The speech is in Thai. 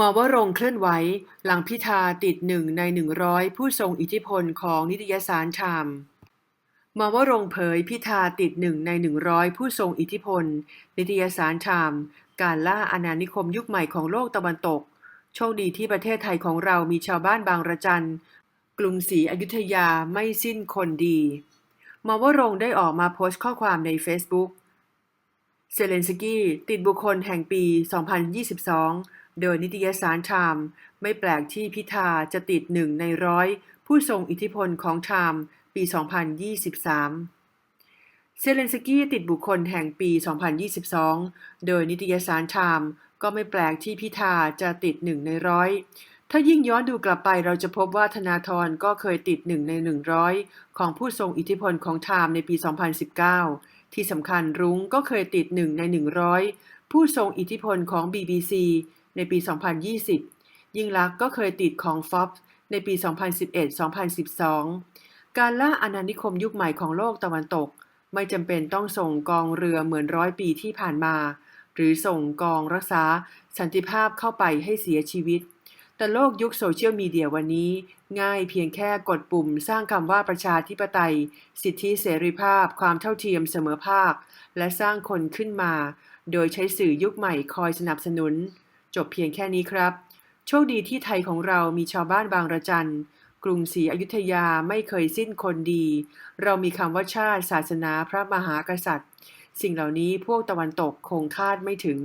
มอวรงเคลื่อนไหว หลังพิธาติดหนึ่งในหนึ่งร้อยผู้ทรงอิทธิพลของนิตยสารไทม์มอวรงเผยพิธาติดหนึ่งในหนึ่งร้อยผู้ทรงอิทธิพล นิตยสารไทม์การล่าอาณานิคมยุคใหม่ของโลกตะวันตก โชคดีที่ประเทศไทยของเรามีชาวบ้านบางระจัน กรุงศรีอยุธยาไม่สิ้นคนดีมอวรงได้ออกมาโพสต์ข้อความใน Facebook เซเลนสกี้ติดบุคคลแห่งปี 2022 โดยนิตยสารไทม์ไม่แปลกที่พิธาจะติดหนึ่งในร้อยผู้ทรงอิทธิพลของไทม์ปี 2023 เซเลนสกี้ติดบุคคลแห่งปี 2022 โดยนิตยสารไทม์ก็ไม่แปลกที่พิธาจะติดหนึ่งในร้อยถ้ายิ่งย้อนดูกลับไปเราจะพบว่าธนาธรก็เคยติดหนึ่งใน 100 ของผู้ทรงอิทธิพลของไทม์ในปี 2019 ที่สำคัญรุ้งก็เคยติดหนึ่งใน 100 ผู้ทรงอิทธิพลของ BBC ในปี 2020 ยิ่งลักษ์ก็เคยติดของ Fox ในปี 2011-2012 การล่าอาณานิคมยุคใหม่ของโลกตะวันตก ไม่จำเป็นต้องส่งกองเรือเหมือนร้อยปีที่ผ่านมา หรือส่งกองรักษาสันติภาพเข้าไปให้เสียชีวิต แต่โลกยุคโซเชียลมีเดียวันนี้ ง่ายเพียงแค่กดปุ่ม สร้างคำว่าประชาธิปไตย สิทธิเสรีภาพ ความเท่าเทียมเสมอภาค และสร้างคนขึ้นมา โดยใช้สื่อยุคใหม่คอยสนับสนุน จบเพียงแค่นี้ครับ โชคดีที่ไทยของเรามีชาวบ้านบางระจันกรุงศรีอยุธยาไม่เคยสิ้นคนดี เรามีคำว่าชาติศาสนาพระมหากษัตริย์ สิ่งเหล่านี้พวกตะวันตกคงคาดไม่ถึง